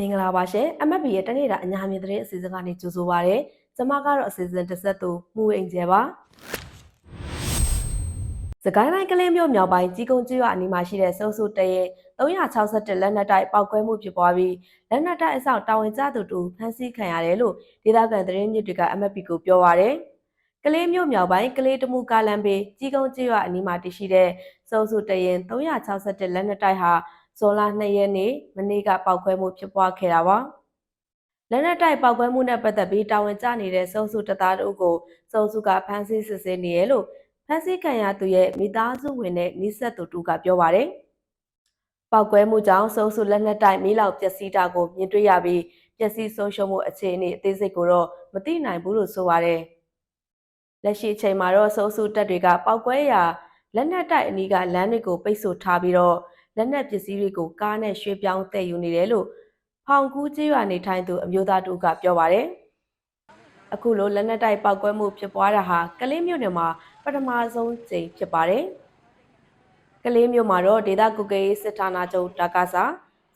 မင်္ဂလာပါရှင် MFB ရဲ့တနေ့တာအညာမြင်သတင်းအစီအစဉ်ကနေကြိုဆိုပါရစေ။ကျွန်မကတော့အစီအစဉ်တစ်ဆက်သူမှုအိမ်ကျဲပါ။စကိုင်းတိုင်းကလေးမြို့မြောက်ပိုင်းကြီးကုန်းကျွော်အနီးမှာရှိတဲ့စုံစုတရဲ361လက်နက်တိုက်ပောက်ကွဲမှုဖြစ်ပွားပြီးလက်နက်တိုက်အဆောက်တာဝန်ကျသူတူဖမ်းဆီးခံရတယ်လို့ဒေသခံသတင်းမြစ်တွေက MFB ကိုပြောပါရယ်။ကလေးမြို့မြောက်ပိုင်းကလေးတမှုကားလမ်းဘေးကြီးကုန်းကျွော်အနီးမှာတည်ရှိတဲ့စုံစုတရဲ361လက်နက်တိုက်ဟာ ဇွန်လ2ရက်နေ့မနေ့ကပောက်ကွဲမှုဖြစ်ပွားခဲ့တာပါ။လက်နက်တိုက်ပောက်ကွဲမှုနဲ့ပတ်သက်ပြီးတာဝန်ကျနေတဲ့စုံစုတပ်သားတို့ကိုစုံစုကဖမ်းဆီးစစ်ဆေးနေရလို့ဖမ်းဆီးခံရသူရဲ့မိသားစုဝင်နဲ့နှိဆက်သူတူကပြောပါတယ်။ပောက်ကွဲမှုကြောင့်စုံစုလက်နက်တိုက်မီးလောက်ပျက်စီးတာကိုမြင်တွေ့ရပြီးပျက်စီးဆုံးရှုံးမှုအခြေအနေအသေးစိတ်ကိုတော့မသိနိုင်ဘူးလို့ဆိုပါတယ်။လက်ရှိအချိန်မှာတော့စုံစုတပ်တွေကပောက်ကွဲရာလက်နက်တိုက်အနီးကလမ်းတွေကိုပိတ်ဆို့ထားပြီးတော့ လက်နက်ပစ္စည်းတွေကိုကားနဲ့ရွှေ့ပြောင်းသယ်ယူနေတယ်လို့ဖောင်ကူးကျေးရွာနေထိုင်သူအမျိုးသားတူကပြောပါတယ်။အခုလိုလက်နက်တိုက်ပောက်ကွဲမှုဖြစ်ပွားတာဟာကလေးမြို့နယ်မှာပထမဆုံးကြိမ်ဖြစ်ပါတယ်။ကလေးမြို့မှာတော့ဒေသကုကေးစစ်ဌာနချုပ်တာကာစာ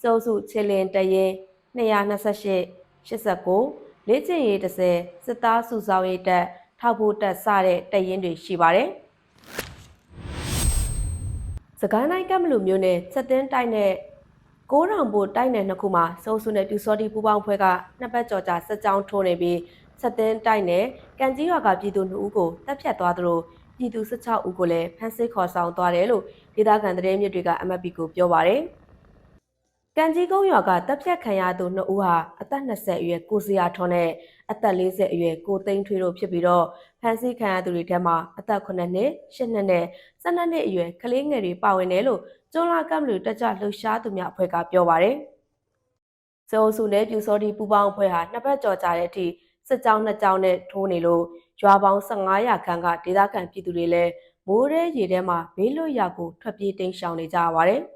စုံစုချေလင်တရင်228 89လေ့ကျင့်ရေး30စစ်သားစုဆောင်ရေးတပ်ထောက်ဖို့တပ်စတဲ့တပ်ရင်းတွေရှိပါတယ်။စ ကိုင်းတိုင်းကမလူမျိုးနဲ့ချက်တင်းတိုက်နဲ့ကိုးထောင်ဘိုတိုက်နယ်နှစ်ခုမှာစုံစုနဲ့ပြူစောတိပူပေါင်းဖွဲ့ကနှစ်ပတ်ကြော်ကြာစစ်ကြောင်းထိုးနေပြီးချက်တင်းတိုက်နဲ့ကန်ကြီးရွာကပြည်သူ2ဦးကိုတပ်ဖြတ်သွားသလိုပြည်သူ16ဦးကိုလည်းဖမ်းဆီးခေါ်ဆောင်သွားတယ်လို့ဒေသခံသတင်းမြစ်တွေက MFP ကိုပြောပါရယ်။ ကန်ကြီးကုန်းရွာကတပ်ဖြတ်ခံရသူ2ဦးဟာအသက်20အရွယ်ကိုစရာထွန်းနဲ့အသက်40အရွယ်ကိုသိန်းထွေးတို့ဖြစ်ပြီးတော့ဖမ်းဆီးခံရသူတွေထဲမှာအသက်9နှစ်10နှစ်နဲ့12နှစ်အရွယ်ကလေးငယ်တွေပါဝင်တယ်လို့ကျွန်းလာကမ်လူတက်ကြလှုပ်ရှားသူများအဖွဲ့ကပြောပါရယ်။စေအိုစုနဲ့ပြူစောတိပူပေါင်းအဖွဲ့ဟာနှစ်ပတ်ကြော်ကြာတဲ့အထိစစ်ကြောင်းနှစ်ကြောင်းနဲ့ထိုးနေလို့ရွာပေါင်း15ရာခန့်ကဒေသခံပြည်သူတွေလည်းမိုးရဲရေထဲမှာဘေးလွတ်ရာကိုထွက်ပြေးတိမ်းရှောင်နေကြရပါတယ်။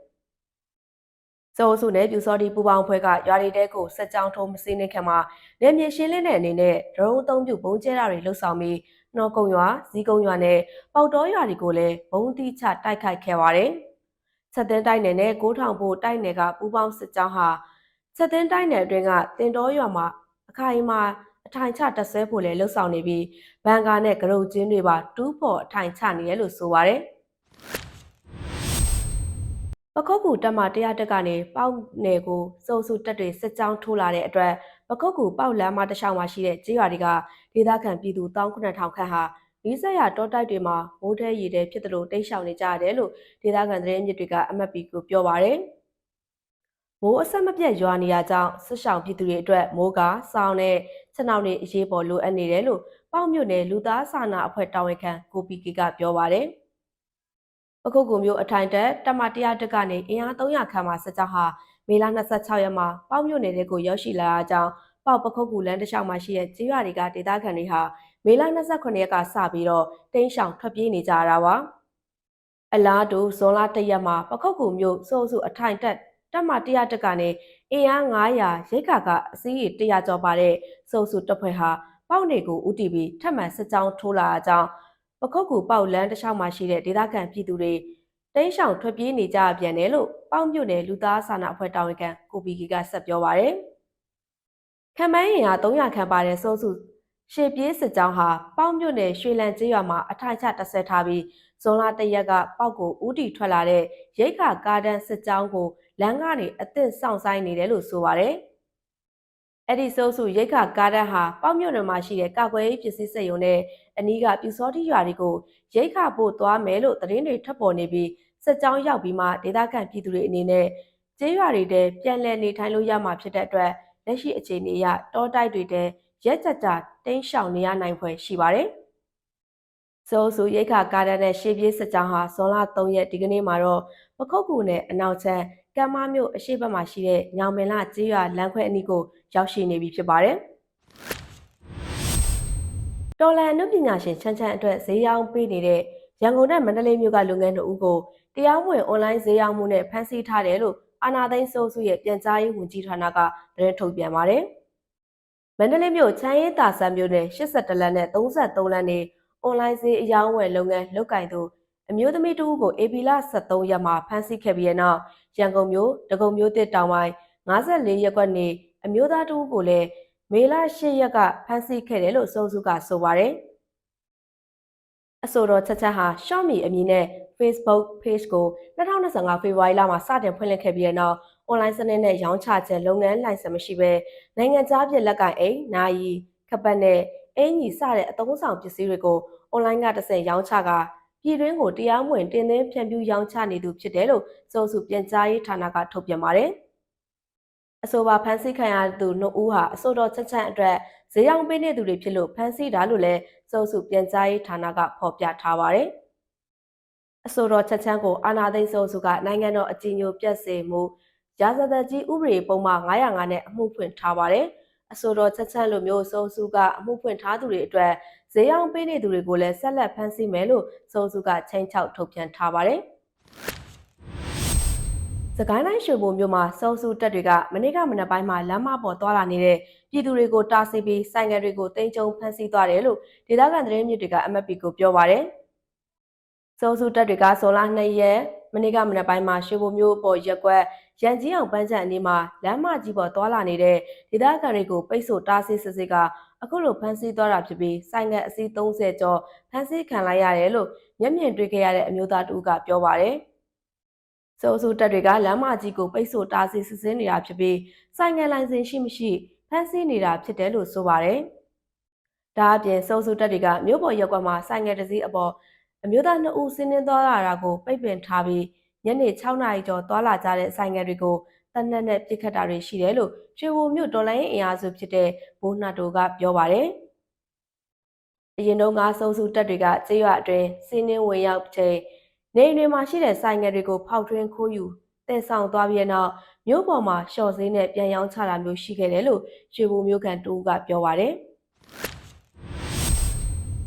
စောစုနဲ့ပြူစောဒီပူပေါင်းဖွဲ့ကရွာတွေတဲကိုစက်ကြောင်းထုံးမစင်းနေခင်မှာနေမြေရှင်းလင်းတဲ့အနေနဲ့ဒရုန်းအုံပြုဘုံကျဲတာတွေလှုပ်ဆောင်ပြီးနှောကုံရွာဇီးကုံရွာနဲ့ပေါက်တော်ရွာတွေကိုလည်းဘုံတိချတိုက်ခိုက်ခဲ့ပါတယ်။ဆက်တင်တိုက်နယ်နဲ့ကိုးထောင်ဖို့တိုက်နယ်ကပူပေါင်းစစ်ကြောင်းဟာဆက်တင်တိုက်နယ်အတွင်းကတင်တော်ရွာမှာအခိုင်အမာအထိုင်ချတက်ဆဲဖို့လည်းလှုပ်ဆောင်နေပြီးဘန်ကာနဲ့ကရုတ်ချင်းတွေပါတူးဖို့အထိုင်ချနေရလို့ဆိုပါတယ်။ပ ခုတ်ကူတက်မတရားတက်ကနေပေါက်နယ်ကိုစုံစုတက်တွေစစ်ကြောင်းထိုးလာတဲ့အတွက်ပခုတ်ကူပေါက်လမ်းမတစ်လျှောက်မှာရှိတဲ့ကျေးရွာတွေကဒေသခံပြည်သူ19000ခန့်ဟာနီးစပ်ရာတောတိုက်တွေမှာမိုးထဲရေထဲဖြစ်တယ်လို့တိတ်ရှောင်နေကြရတယ်လို့ဒေသခံသတင်းမြစ်တွေက MFP ကိုပြောပါရယ်မိုးအဆက်မပြတ်ရွာနေရကြောင်းဆွရှောင်ပြည်သူတွေအတွက်မိုးကစောင်းနဲ့ချက်နောက်တွေအရေးပေါ်လိုအပ်နေတယ်လို့ပေါ့မြို့နယ်လူသားစာနာအဖွဲ့တာဝန်ခံကိုပီကီကပြောပါရယ် ပခုတ်ကူမျိုးအထိုင်တက်တမတရားတက်ကနေအင်အား300ခန့်မှစစ်ကြောင်းဟာမေလ26ရက်မှာပေါ့မြို့နယ်တွေကိုရောက်ရှိလာကြောင်းပေါက်ပခုတ်ကူလမ်းတစ်လျှောက်မှာရှိတဲ့ကျေးရွာတွေကဒေသခံတွေဟာမေလ29ရက်ကစပြီးတော့တင်းရှောင်ထွက်ပြေးနေကြတာပါအလားတူဇွန်လ1ရက်မှာပခုတ်ကူမျိုးစိုးစုအထိုင်တက်တက်မ100တက်ကနေအင်အား900ရိတ်ခါကအစည်းအ100ကျော်ပါတဲ့စိုးစုတပ်ဖွဲ့ဟာပေါက်နေကိုဥတီပြီးထပ်မံစစ်ကြောင်းထိုးလာကြောင်း ပခုတ်ကူပေါက်လန်းတစ်လျှောက်မှာရှိတဲ့ဒေသခံပြည်သူတွေတင်းရှောင်ထွက်ပြေးနေကြပြန်တယ်လို့ပေါက်မြို့နယ်လူသားစာနာအဖွဲ့တာဝန်ခံကိုပီကီကဆက်ပြောပါရယ်ခံမန်းရင်ဟာ300ခန့်ပါတဲ့စိုးစုရှေပြေးစစ်ကြောင်းဟာပေါက်မြို့နယ်ရွှေလန်းကျေးရွာမှာအထိုင်ချတက်ဆက်ထားပြီးဇွန်လတရက်ကပေါက်ကိုဥတီထွက်လာတဲ့ရိတ်ခါကားတန်းစစ်ကြောင်းကိုလမ်းကနေအသစ်စောင့်ဆိုင်နေတယ်လို့ဆိုပါရယ် အဲ့ဒီစိုးစုရိတ်ခါကားတန်းဟာပေါက်မြို့နယ်မှာရှိတဲ့ကာကွယ်ရေးပစ္စည်းစက်ရုံနဲ့အနီးကပြူစောတိရွာတွေကိုရိတ်ခါပို့သွားမယ်လို့သတင်းတွေထွက်ပေါ်နေပြီးစစ်ကြောင်းရောက်ပြီးမှဒေသခံပြည်သူတွေအနေနဲ့ကျေးရွာတွေတဲပြန်လည်နေထိုင်လို့ရမှာဖြစ်တဲ့အတွက်လက်ရှိအခြေအနေအရတောတိုက်တွေတဲရက်ကြကြတင်းရှောင်နေရနိုင်ဖွယ်ရှိပါတယ်။စိုးစုရိတ်ခါကားတန်းနဲ့ရှေးပြေးစစ်ကြောင်းဟာဇွန်လ3ရက်ဒီကနေ့မှာတော့ပခုတ်ကူနဲ့အနောက်ချမ်း ကမ်းမမြို့အရှိတ်ဘက်မှာရှိတဲ့ညောင်မင်လကျေးရွာလမ်းခွဲအနီးကိုရောက်ရှိနေပြီဖြစ်ပါတယ်။တော်လန်အနုပညာရှင်ချမ်းချမ်းအတွက်ဈေးရောင်းပေးနေတဲ့ရန်ကုန်နဲ့မန္တလေးမြို့ကလုပ်ငန်းတို့ဦးကိုတရားမဝင်အွန်လိုင်းဈေးရောင်းမှုနဲ့ဖမ်းဆီးထားတယ်လို့အာနာသိန်းစိုးစုရဲ့ပြန်ကြားရေးဝန်ကြီးဌာနကသတင်းထုတ်ပြန်ပါတယ်။မန္တလေးမြို့ချမ်းရေးတာဆန်မြို့နယ်82လမ်းနဲ့33လမ်းနေအွန်လိုင်းဈေးအယောင်းဝယ်လုပ်ငန်းလုပ်ကင်သူအမျိုးသမီးတဦးကိုအေပီလာ73ရက်မှာဖမ်းဆီးခဲ့ပြီးတဲ့နောက် ရန်ကုန်မြို့ဒဂုံမြို့တစ်တောင်ပိုင်း54ရက်ကွက်နေအမျိုးသားတဦးကိုလည်းမေလ10ရက်ကဖမ်းဆီးခဲ့တယ်လို့စုံစုကဆိုပါတယ်။အဆိုတော်ချက်ချက်ဟာ Xiaomi အမည်နဲ့ Facebook page ကို2025ဖေဖော်ဝါရီလမှာစတင်ဖွင့်လှစ်ခဲ့ပြီးတဲ့နောက် online စနစ်နဲ့ရောင်းချခြင်းလုပ်ငန်းလိုင်စင်မရှိဘဲနိုင်ငံခြားပြည်လက်ကင်အိမ်၊နာယီခပတ်နဲ့အင်ကြီးစတဲ့အသုံးဆောင်ပစ္စည်းတွေကို online ကတစ်ဆင့်ရောင်းချကာ ပြည်တွင်းကိုတရားမဝင်တင်သွင်းဖြန့်ဖြူးရောင်းချနေသူဖြစ်တယ်လို့စုံစုပြန်ကြားရေးဌာနကထုတ်ပြန်ပါတယ်။အဆိုပါဖမ်းဆီးခံရသူနှုတ်ဦးဟာအဆိုတော်ချက်ချက်အတွက်ဈေးရောင်းပေးနေသူတွေဖြစ်လို့ဖမ်းဆီးတာလို့လည်းစုံစုပြန်ကြားရေးဌာနကဖော်ပြထားပါတယ်။အဆိုတော်ချက်ချမ်းကိုအာနာသိန်းစုံစုကနိုင်ငံတော်အကြီးအကျယ်ပြည့်စုံမှုရာဇသက်ကြီးဥပဒေပုံမှန်905နဲ့အမှုဖွင့်ထားပါတယ်။ အဆိုတော်ချက်ချမ်းလိုမျိုးစုံစုကအမှုဖွင့်ထားသူတွေအတွက်ဈေးရောင်းပေးနေသူတွေကိုလည်းဆက်လက်ဖမ်းဆီးမယ်လို့စုံစုကချိန်ချောက်ထုတ်ပြန်ထားပါတယ်။စကိုင်းတိုင်းရွှေဘုံမြို့မှာစုံစုတက်တွေကမနေ့ကမနက်ပိုင်းမှာလမ်းမပေါ်သွားလာနေတဲ့ပြည်သူတွေကိုတားဆီးပြီးဆိုင်ငယ်တွေကိုတင်ကြုံဖမ်းဆီးသွားတယ်လို့ဒေသခံသတင်းမြစ်တွေက MFP ကိုပြောပါရယ်။စုံစုတက်တွေကဇွန်လ2ရက်မနေ့ကမနက်ပိုင်းမှာရွှေဘုံမြို့ပေါ်ရက်ကွက် ရန်ကြီးအောင်ပန်းချံအနီးမှာလမ်းမကြီးပေါ်သွားလာနေတဲ့ဒေသခံတွေကိုပိတ်ဆို့တားဆီးစစ်စစ်ကအခုလိုဖမ်းဆီးသွားတာဖြစ်ပြီးဆိုင်ငယ်အစီး30ကျော်ဖမ်းဆီးခံလိုက်ရတယ်လို့မျက်မြင်တွေ့ခဲ့ရတဲ့အမျိုးသားတူကပြောပါရယ်။စိုးစိုးတက်တွေကလမ်းမကြီးကိုပိတ်ဆို့တားဆီးစစ်ဆေးနေတာဖြစ်ပြီးဆိုင်ငယ်လိုင်စင်ရှိမရှိဖမ်းဆီးနေတာဖြစ်တယ်လို့ဆိုပါရယ်။ဒါအပြင်စိုးစိုးတက်တွေကမြို့ပေါ်ရက်ကွက်မှာဆိုင်ငယ်တစ်စီးအပေါ်အမျိုးသားနှစ်ဦးဆင်းနှင်းသွားလာတာကိုပိတ်ပင်ထားပြီး ညနေ6နာရီကျော်သွားလာကြတဲ့ဆိုင်ငယ်တွေကိုတနက်နဲ့ပြစ်ခတ်တာတွေရှိတယ်လို့ရွှေဘိုမြို့တော်လိုင်းအင်အားစုဖြစ်တဲ့ဘိုးနာတိုကပြောပါတယ်။အရင်တုန်းကစုံစုတက်တွေကကြေးရွာအတွင်းစီးနှင်းဝင်ရောက်ချိန်နေအိမ်တွေမှာရှိတဲ့ဆိုင်ငယ်တွေကိုဖောက်ထွင်းခိုးယူတည်ဆောင်သွားပြီးတဲ့နောက်မြို့ပေါ်မှာရှော့ဈေးနဲ့ပြန်ရောင်းချတာမျိုးရှိခဲ့တယ်လို့ရွှေဘိုမြို့ကန်တူကပြောပါတယ်။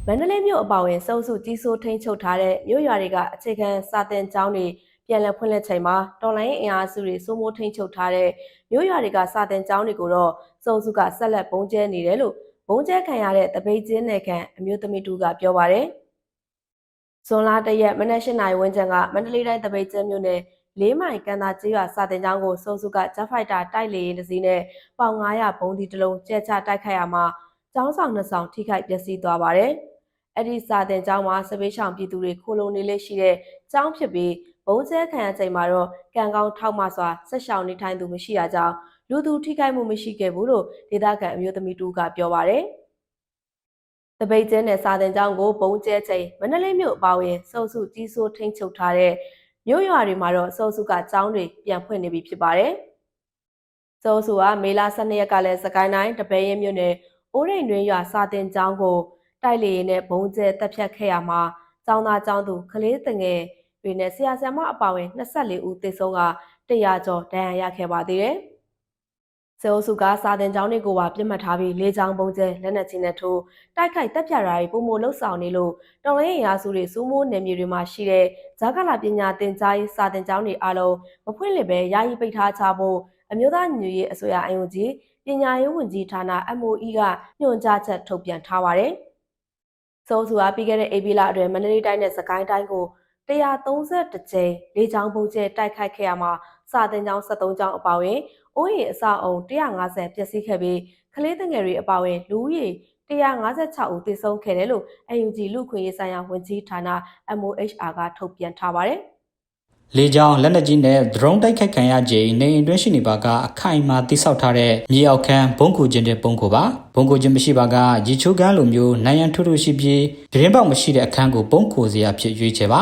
မန္တလေးမြို့အပါအဝင်စုံစုကြီးစိုးထိန်ချုပ်ထားတဲ့မြို့ရွာတွေကအခြေခံစာသင်ကျောင်းတွေ ပြန်လည်ဖွင့်လှစ်ချိန်မှာတော်လိုင်းအင်အားစုတွေစိုးမိုးထိန်ချုပ်ထားတဲ့မြို့ရွာတွေကစာသင်ကျောင်းတွေကိုတော့စုံစုကဆက်လက်ပုံကျဲနေတယ်လို့ပုံကျဲခံရတဲ့တပိတ်ချင်းနယ်ခံအမျိုးသမီးတူကပြောပါတယ်။ဇွန်လတရက်မနက်၈နာရီဝန်းကျင်ကမန္တလေးတိုင်းတပိတ်ချင်းမြို့နယ်လေးမိုင်ကန်သာကျေးရွာစာတင်ကျောင်းကိုစုံစုကဂျက်ဖိုက်တာတိုက်လေရင်တစ်စီးနဲ့ပေါင်900ဘုံဒီတစ်လုံးကျဲချတိုက်ခိုက်ရမှာကျောင်းဆောင်နှစ်ဆောင်ထိခိုက်ပျက်စီးသွားပါတယ်။အဲ့ဒီစာတင်ကျောင်းမှာစပေးဆောင်ပြည်သူတွေခိုလုံနေလေးရှိတဲ့ကျောင်းဖြစ်ပြီးဘုံ ကျဲခံရချိန်မှာတော့ကံကောင်းထောက်မှစွာဆက်ရှောင်နေထိုင်သူမရှိတာကြောင့်လူသူထိခိုက်မှုမရှိခဲ့ဘူးလို့ဒေသခံအမျိုးသမီးတူကပြောပါတယ်။တပိတ်ကျင်းနဲ့စာတင်ကျောင်းကိုဘုံကျဲချိန်မန္တလေးမြို့အပါအဝင်စုံစုကြီးစိုးထိန်ချုပ်ထားတဲ့မြို့ရွာတွေမှာတော့စုံစုကကျောင်းတွေပြန်ဖွင့်နေပြီဖြစ်ပါတယ်။စုံစုကမေလ12ရက်ကလည်းစကိုင်းတိုင်းတပည့်ရမြို့နယ်အိုးရိန်တွင်ရွာစာတင်ကျောင်းကိုတိုက်လေရင်နဲ့ဘုံကျဲတက်ဖြတ်ခဲ့ရမှာကျောင်းသားကျောင်းသူကလေးတငယ် တွေနဲ့ဆရာဆရာမအပါအဝင်24ဦးသေဆုံးက100ကျော်ဒဏ်ရာရခဲ့ပါသေးတယ်။စေအိုစုကစာတင်ကျောင်းတွေကိုပါပြစ်မှတ်ထားပြီးလေးချောင်းပုံကျဲလက်နက်ချင်းနဲ့ထိုးတိုက်ခိုက်တပ်ဖြတ်ရာတွေပုံမလှုပ်ဆောင်နေလို့တော်လိုင်းရင်ရာစုတွေစိုးမိုးနယ်မြေတွေမှာရှိတဲ့ဇာကလာပညာသင်ကြားရေးစာတင်ကျောင်းတွေအားလုံးမဖွင့်လှစ်ပဲယာယီပိတ်ထားချဖို့အမျိုးသားညီညွတ်ရေးအစိုးရအယုံကြီးပညာရေးဝန်ကြီးဌာန MOE ကညွှန်ကြားချက်ထုတ်ပြန်ထားပါတယ်။စိုးစုကပြီးခဲ့တဲ့ AB လအတွင်းမန္တလေးတိုင်းနဲ့စကိုင်းတိုင်းကို 132ကြိမ်လေကြောင်းပုံကျဲတိုက်ခိုက်ခဲ့ရမှာစာတင်ကျောင်း73ကျောင်းအပါအဝင်အိုးရီအဆောက်အုံ150ပျက်စီးခဲ့ပြီးကလေးငယ်တွေအပါအဝင်လူဦးရေ156ဦးသေဆုံးခဲ့တယ်လို့ AUG လူခွင့်ရေးဆိုင်ရာဝန်ကြီးဌာန MOHR ကထုတ်ပြန်ထားပါတယ်။လေကြောင်းလက်နက်ကြီးနဲ့ drone တိုက်ခိုက်ခံရခြင်းနေအိမ်တွင်းရှိနေပါကအခိုင်အမာတိစောက်ထားတဲ့မြေအောက်ခန်းဘုံကူခြင်းတဲ့ပုံကိုပါဘုံကူခြင်းမရှိပါကရေချိုးကန်းလိုမျိုးနိုင်ရန်ထွတ်ထွတ်ရှိပြီးပြင်းပေါက်မရှိတဲ့အခန်းကိုပုံကိုစရာဖြစ်ရွေးချယ်ပါ